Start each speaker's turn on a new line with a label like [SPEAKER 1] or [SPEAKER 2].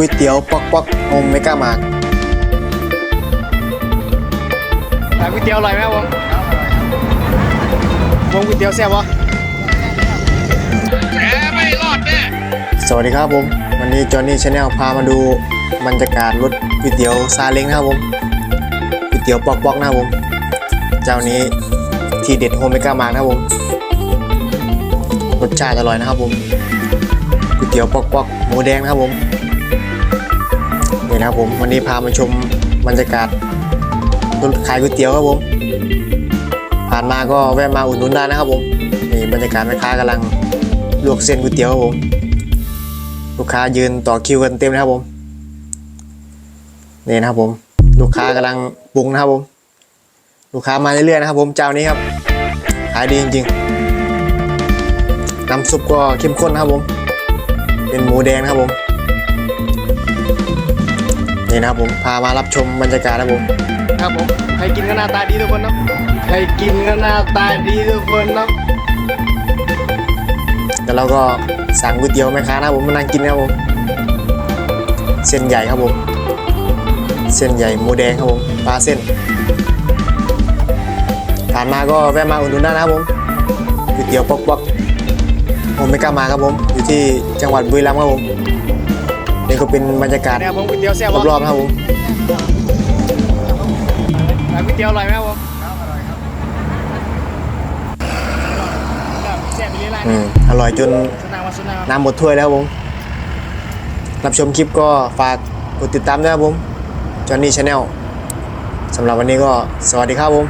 [SPEAKER 1] ก๋วยเตี๋ยวปอกปอกโฮมเมกามาก
[SPEAKER 2] ร้านก๋วยเตี๋ยวอร่อยไหมครับผมวงก๋วยเตี๋ยวแซ่บปะแหมไม่รอดแน่
[SPEAKER 1] สวัสดีครับผม วันนี้จอห์นนี่ชาแนลพามาดูบรรยากาศรถก๋วยเตี๋ยวซาเล้งนะครับผมก๋วยเตี๋ยวปอกปอกนะครับผม เจ้านี้ที่เด็ดโฮมเมกามากนะครับผม รสชาติอร่อยนะครับผมก๋วยเตี๋ยวปอกปอกหมูแดงนะครับผม นี่นะครับผมวันนี้พามาชมบรรยากาศรถขายก๋วยเตี๋ยวครับผม ผ่านมาก็แวะมาอุดหนุนได้นะครับผมนี่บรรยากาศแม่ค้ากำลังลวกเส้นก๋วยเตี๋ยวครับผมลูกค้ายืนต่อคิวกันเต็มนะครับผมนี่นะครับผม ลูกค้ากำลังปรุงนะครับผม ลูกค้ามาเรื่อยๆนะครับ ผมเจ้านี้ครับขายดีจริงๆน้ำซุปก็เข้มข้นนะครับผม เป็นหมูแดงนะครับผม นี่นะครับผมพามารับชมบรรยากาศนะครับผม
[SPEAKER 2] ครับผมใครกินก็หน้าตาดีทุกคนเนาะใครกินก็หน้าตาดีทุกคนเนาะ
[SPEAKER 1] แล้วเราก็สั่งก๋วยเตี๋ยวแม่ค้านะครับผมมานั่งกินนะครับผมเส้นใหญ่ครับผมเส้นใหญ่หมูแดงครับผมปลาเส้นผ่านมาก็แวะมาอุดหนุนได้นะครับผมก๋วยเตี๋ยวปอกปอกผมไม่กล้ามาครับผม อยู่ที่จังหวัดบุรีรัมย์ครับผม นี่ก็เป็นบรรยากาศ
[SPEAKER 2] เนี่ยผมก๋วยเตี๋ยวแซ่บปะ
[SPEAKER 1] รอบๆนะครับผม
[SPEAKER 2] ร้านก๋วยเตี๋ยวอร่อยไหมครับผมแซ่บไปเรื่อยๆ
[SPEAKER 1] อื
[SPEAKER 2] นะ
[SPEAKER 1] มอร่อยจน
[SPEAKER 2] สนามวัดสนาม
[SPEAKER 1] น้ำหมดถ้วยแล้วครับผม รับชมคลิปก็ฝากกดติดตามด้วยครับผมจอห์นนี่ชาแนลสำหรับวันนี้ก็สวัสดีครับผม